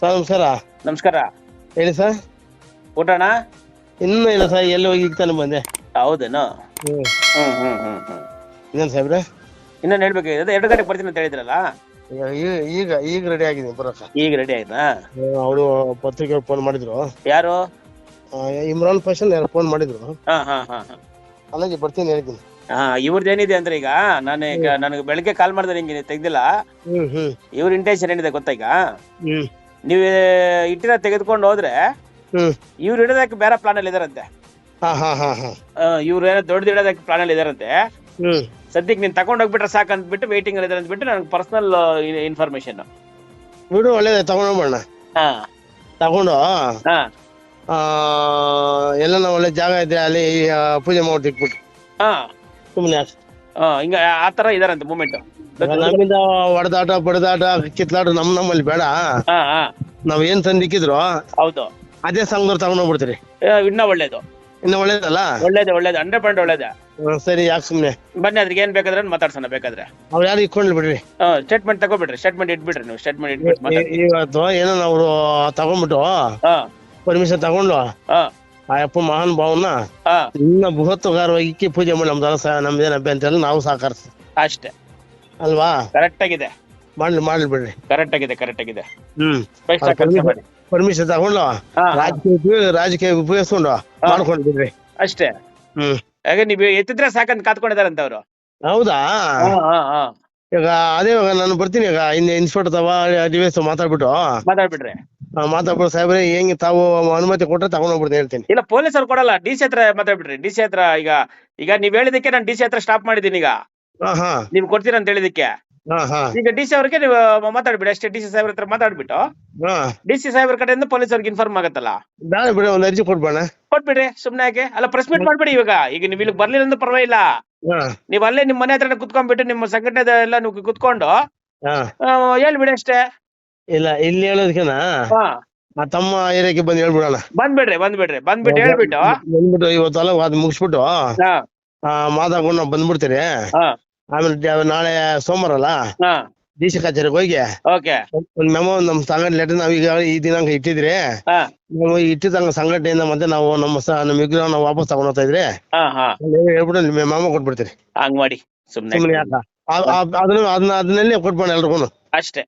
Sir ನಮಸ್ಕಾರ. ನಮಸ್ಕಾರ. ಹೇಳಿ ಸರ್. ಊಟಣ ಇನ್ನೂ ಇಲ್ಲ ಸರ್ ಎಲ್ಲಿ ಹೋಗಿ ಈಗ ತಾನೆ ಬಂದೆ. ಹೌದೇನೋ? ಹ್ಮ್. ಹ್ಮ್ ಹ್ಮ್ ಹ್ಮ್ ಹ್ಮ್. ಇನ್ನೇನು ಸಾಹೇಬ್ರೆ? ಇನ್ನೇನು ಹೇಳ್ಬೇಕು ಅದೇ ಎರಡು ಗಂಟೆಗೆ ಬರ್ತೀನಿ ಅಂತ ಹೇಳಿದ್ರಲ್ಲ? ಈಗ- ಈಗ- ರೆಡಿ ಆಗಿದೆ ಈಗ ರೆಡಿ ಆಯ್ತಾ ಅವರು ಪತ್ರಿಕೆಗೆ ಫೋನ್ ಮಾಡಿದ್ರು. ಯಾರು? ಇಮ್ರಾನ್ ಪಷನ್ ಯಾರು ಫೋನ್ ಮಾಡಿದ್ರು. ಹಾ ಹಾ ಹಾ ಹಾ. ಬರ್ತೀನಿ ಹೇಳ್ತೀನಿ ಹಾ ಇವ್ರದ್ದು ಏನಿದೆ ಅಂದ್ರೆ ಈಗ ನಾನು ಈಗ ನನಗೆ ಬೆಳಗ್ಗೆ ಕಾಲ್ ಮಾಡಿದ್ರೆ ಹಿಂಗೆ ತೆಗ್ದಿಲ್ಲ? ಇವ್ರ ಇಂಟೆನ್ಷನ್ ಏನಿದೆ ಗೊತ್ತಾ ಈಗ? ಹ್ಮ್. ನೀವು ಇಟ್ಟಿನ ತೆಗೆದುಕೊಂಡು ಹೋದ್ರೆ ಇವ್ರು ಇಡೋದಕ್ಕೆ ಬೇರೆ ಪ್ಲಾನ್ ಅಲ್ಲಿ ಇದಾರಂತೆ. ಹಾ ಹಾ ಹಾ ಹಾ. ಇವ್ರು ಏನೋ ದೊಡ್ಡದು ಇಡೋದಕ್ಕೆ ಪ್ಲಾನ್ ಅಲ್ಲಿ ಇದಾರಂತೆ. ಸದ್ಯಕ್ಕೆ ನೀನ್ ತಗೊಂಡ್ ಹೋಗ್ಬಿಟ್ರೆ ಸಾಕು ಅಂದ್ಬಿಟ್ಟು ವೇಟಿಂಗ್ ಅಲ್ಲಿ ಇದಾರೆ ಅಂದ್ಬಿಟ್ಟು ನನಗೆ ಪರ್ಸನಲ್ ಇನ್ಫಾರ್ಮೇಶನ್ ಬಿಡು ಒಳ್ಳೇದೇ ತಗೊಂಡು ಹಾ. ತಗೊಂಡು ಹಾ. ಆ, ಎಲ್ಲನ ಒಳ್ಳೆ ಜಾಗ ಇದ್ರೆ ಅಲ್ಲಿ ಪೂಜೆ ಮಾಡಿ ಇಟ್ಬಿಟ್ಟು. ಹಾ. ಸುಮ್ಮನೆ ಹಿಂಗ ಆ ತರ ಇದಾರಂತೆ ಮೂಮೆಂಟ್ ನಮ್ಮಿಂದ ಹೊಡೆದಾಟ ಬಡದಾಟ ಕಿತ್ಲಾಟ ನಮ್ ನಮ್ಮಲ್ಲಿ ಬೇಡ. ಹಾ ಹಾ. ನಾವ್ ಏನ್ ತಂದಿಕ್ಕಿದ್ರು ಹೌದು. ಅದೇ ಸಂಘದವ್ರು ತಗೊಂಡೋಗ್ಬಿಡ್ತೀರಿ ಏ, ಇನ್ನ ಒಳ್ಳೇದು. ಇನ್ನ ಒಳ್ಳೇದಲ್ಲ? ಒಳ್ಳೇದೆ ಒಳ್ಳೇದು. ಹಂಡ್ರೆಡ್ ಪಾಯಿಂಟ್ ಒಳ್ಳೇದೆ. ಹ್ಮ್, ಸರಿ ಯಾಕೆ ಸುಮ್ನೆ? ಬನ್ನಿ ಅದ್ರಿಗೆ ಏನ್ ಬೇಕಾದ್ರೆ ಮಾತಾಡ್ಸೋಣ ಬೇಕಾದ್ರೆ. ಅವ್ರು ಯಾರು ಇಟ್ಕೊಂಡ್ ಬಿಡ್ರಿ. ಸ್ಟೇಟ್ಮೆಂಟ್ ತಗೋಬಿಡ್ರಿ ಸ್ಟೇಟ್ಮೆಂಟ್ ಇಟ್ಬಿಡ್ರಿ ನೀವು ಸ್ಟೇಟ್ಮೆಂಟ್ ಇಟ್ಬಿಟ್ಟು ಇವತ್ತು ಏನೋ ಅವ್ರು ತಗೊಂಡ್ಬಿಟ್ಟು ಹಾ. ಪರ್ಮಿಷನ್ ತಗೊಂಡು ಹಾ. ಆ ಅಪ್ಪ ಮಹಾನ್ ಭಾವನ ಹಾ. ಇನ್ನ ಬೃಹತ್ತುಗಾರವಾಗಿ ಇಕ್ಕಿ ಪೂಜೆ ಮಾಡಿ ನಮ್ದು ಸ ನಮ್ದೇನ ಅಭ್ಯಂತರ ಇಲ್ಲ, ನಾವು ಸಹಕರಿಸ್ತೀವಿ. ಅಷ್ಟೇ. ಅಲ್ವಾ? ಕರೆಕ್ಟ್ ಆಗಿದೆ. ಮಾಡ್ಲಿ ಮಾಡ್ಲಿ ಬಿಡ್ರಿ. ಕರೆಕ್ಟ್ ಆಗಿದೆ ಕರೆಕ್ಟ್ ಆಗಿದೆ. ಹ್ಮ್. ಪರ್ಮಿಷನ್ ತಗೊಂಡು. ರಾಜಕೀಯ ಉಪಯೋಗ- ರಾಜಕೀಯ ಉಪಯೋಗಿಸ್ಕೊಂಡು ಮಾಡ್ಕೊಂಡು ಬಿಡ್ರಿ. ಅಷ್ಟೇ. ಹ್ಮ್. ಹಾಗೆ ನೀವು ಎತ್ತಿದ್ರೆ ಸಾಕಂತ ಕಾತ್ಕೊಂಡಿದಾರಂತ ಅವರು ಹೌದಾ ಈಗ ಅದೇ ಇವಾಗ ನಾನು ಬರ್ತೀನಿ ಈಗ ಇನ್ನು ಇನ್ಸ್ಪೆಕ್ಟರ್ ತವ ಡಿವೈಸ್ ಮಾತಾಡ್ಬಿಟ್ಟು. ಮಾತಾಡ್ಬಿಡ್ರಿ. ಆ, ಮಾತಾಡ್ಬಿಟ್ಟು ಸಾಹೇಬ್ರೆ ಹೆಂಗೆ ತಾವು ಅನುಮತಿ ಕೊಟ್ರೆ ತಗೊಂಡೋಗ್ಬಿಡ್ತೀನಿ ಹೇಳ್ತೀನಿ. ಇಲ್ಲ ಪೊಲೀಸರು ಕೊಡಲ್ಲ ಡಿ ಸಿ ಹತ್ರ ಮಾತಾಡ್ಬಿಡ್ರಿ. ಡಿ ಸಿ ಹತ್ರ ಈಗ ಈಗ ನೀವ್ ಹೇಳಿದಕ್ಕೆ ನಾನು ಡಿ ಸಿ ಹತ್ರ ಸ್ಟಾಪ್ ಮಾಡಿದ್ದೀನಿ ಈಗ. ನೀವ್ ಕೊಡ್ತೀರಾ ಅಂತ ಹೇಳಿದಕ್ಕೆ ಈಗ ಡಿ ಸಿ ಅವ್ರಿಗೆ ನೀವು ಮಾತಾಡ್ಬಿಡಿ ಅಷ್ಟೇ ಡಿ ಸಿ ಸಾಹೇಬ್ರ ಹತ್ರ ಮಾತಾಡ್ಬಿಟ್ಟು. ಡಿ ಸಿ ಸಾಹೇಬ್ರ ಕಡೆಯಿಂದ ಪೊಲೀಸ್ ಅವ್ರಿಗೆ ಇನ್ಫಾರ್ಮ್ ಆಗತ್ತಲ್ಲ? ನಾಳೆ ಬಿಡಿ ಒಂದ್ ಅರ್ಜಿ ಕೊಡ್ಬೇಡ ಕೊಟ್ಬಿಡ್ರಿ ಸುಮ್ನೆ ಯಾಕೆ ಅಲ್ಲ ಪ್ರೆಸ್ ಮೀಟ್ ಮಾಡ್ಬಿಡಿ ಇವಾಗ. ಈಗ ನೀವು ಇಲ್ಲಿ ಬರ್ಲಿಲ್ಲ ಅಂದ್ರೆ ಪರವಾಗಿಲ್ಲ. ನೀವ್ ಅಲ್ಲೇ ನಿಮ್ ಮನೆ ಹತ್ರ ಕುತ್ಕೊಂಡ್ಬಿಟ್ಟು ನಿಮ್ಮ ಸಂಘಟನೆ ಎಲ್ಲ ನೀವು ಕುತ್ಕೊಂಡು ಹೇಳ್ಬಿಡಿ ಅಷ್ಟೇ. ಇಲ್ಲ ಇಲ್ಲಿ ಹೇಳೋದಕ್ಕಿನ? ತಮ್ಮ ಏರಿಯಾಕ್ಕೆ ಬಂದು ಹೇಳ್ಬಿಡೋಣ. ಬಂದ್ಬಿಡ್ರಿ ಬಂದ್ಬಿಡ್ರಿ ಬಂದ್ಬಿಟ್ಟು ಹೇಳ್ಬಿಟ್ಟು. ಬಂದ್ಬಿಟ್ಟು ಇವತ್ತಲ್ಲ ಅದ್ ಮುಗಿಸ್ಬಿಟ್ಟು ಮಾತಾಡ್ಕೊಂಡು ನಾವು ಬಂದ್ಬಿಡ್ತೀರಿ. ಹಾ. ಆಮೇಲೆ ನಾಳೆ ಸೋಮವಾರ ಅಲ್ಲ ಹಾ. ಡಿ ಸಿ ಕಚೇರಿಗೆ ಹೋಗಿ ಓಕೆ. ಒಂದ್ ಮೆಮೊ ನಮ್ ಸಂಘಟನೆ ಲೆಟರ್ ನಾವು ಈಗ ಈ ದಿನಾಂಕ ಇಟ್ಟಿದ್ರಿ ಹಾ. ನಾವು ಇಟ್ಟಿದ್ದಂಗ ಸಂಘಟನೆಯಿಂದ ಮತ್ತೆ ನಾವು ನಮ್ಮ ಸ ನಮ್ಮ ವಿಗ್ರಹ ನಾವು ವಾಪಸ್ ತಗೊಂಡ್ ಹೋಗ್ತಾ ಇದ್ರಿ ಹಾ ಹಾ. ನೀವು ಹೇಳ್ಬಿಟ್ಟು ನಿಮ್ಮ ಮೆಮೋ ಕೊಟ್ಬಿಡ್ತೀರಿ. ಹಂಗ್ ಮಾಡಿ. ಸುಮ್ನೆ ಸುಮ್ಮನೆ ಯಾಕ? ಆ- ಆ- ಅದನ್ನ ಅದನ್ನ ಅದನ್ನೆಲ್ಲೇ ಕೊಟ್ಬಿಡೋಣ ಎಲ್ರಿಗೂ ಅಷ್ಟೇ.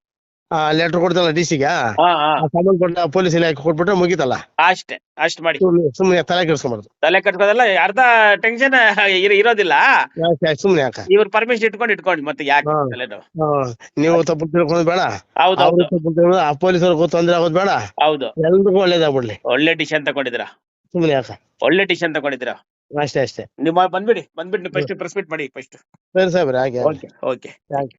ಲೆಟರ್ ಕೊಡ್ತಲ್ಲ ಡಿ ಸಿಗೆ ಹಾ ಹಾ. ಸಂಬಂಧಪಟ್ಟ ಪೊಲೀಸ್ ಇಲಾಖೆ ಕೊಟ್ಬಿಟ್ರೆ ಮುಗಿತಲ್ಲ? ಅಷ್ಟೇ ಅಷ್ಟ್ ಮಾಡಿ. ಸುಮ್ಮನೆ ತಲೆ ಕೆಡಿಸ್ಕೊಂಬಾರ್ದು. ತಲೆ ಕಟ್ಕೋದಲ್ಲ ಅರ್ಧ ಟೆನ್ಷನ್ ಇರೋದಿಲ್ಲ. ಸುಮ್ಮನೆ ಯಾಕ ಇವ್ರ ಪರ್ಮಿಷನ್ ಇಟ್ಕೊಂಡು ಇಟ್ಕೊಂಡು ಮತ್ತೆ ಯಾಕೆ? ನೀವು ತಪ್ಪು ತಿಳ್ಕೊಂಡು ಬೇಡ. ಹೌದು ತಪ್ಪು ತಿಳ್ಕೊಂಡು ಆ ಪೊಲೀಸರಿಗೂ ತೊಂದ್ರೆ ಆಗೋದು ಬೇಡ. ಹೌದು. ಎಲ್ರಿಗೂ ಒಳ್ಳೇದಾಗ್ಬಿಡ್ಲಿ ಒಳ್ಳೆ ಡಿಸಿಷನ್ ತಗೊಂಡಿದ್ರ ಸುಮ್ಮನೆ ಯಾಕ? ಒಳ್ಳೆ ಡಿಸಿಷನ್ ತಗೊಂಡಿದ್ರ ಅಷ್ಟೇ ಅಷ್ಟೇ. ನಿಮ್ಮ ಬಂದ್ಬಿಡಿ ಬಂದ್ಬಿಟ್ಟು ಫಸ್ಟ್ ಪ್ರೆಸ್ ಮೀಟ್ ಮಾಡಿ ಫಸ್ಟ್ ಸರಿ ಸಾಹೇಬ್ರೆ ಹಾಗೆ. Okay okay thank you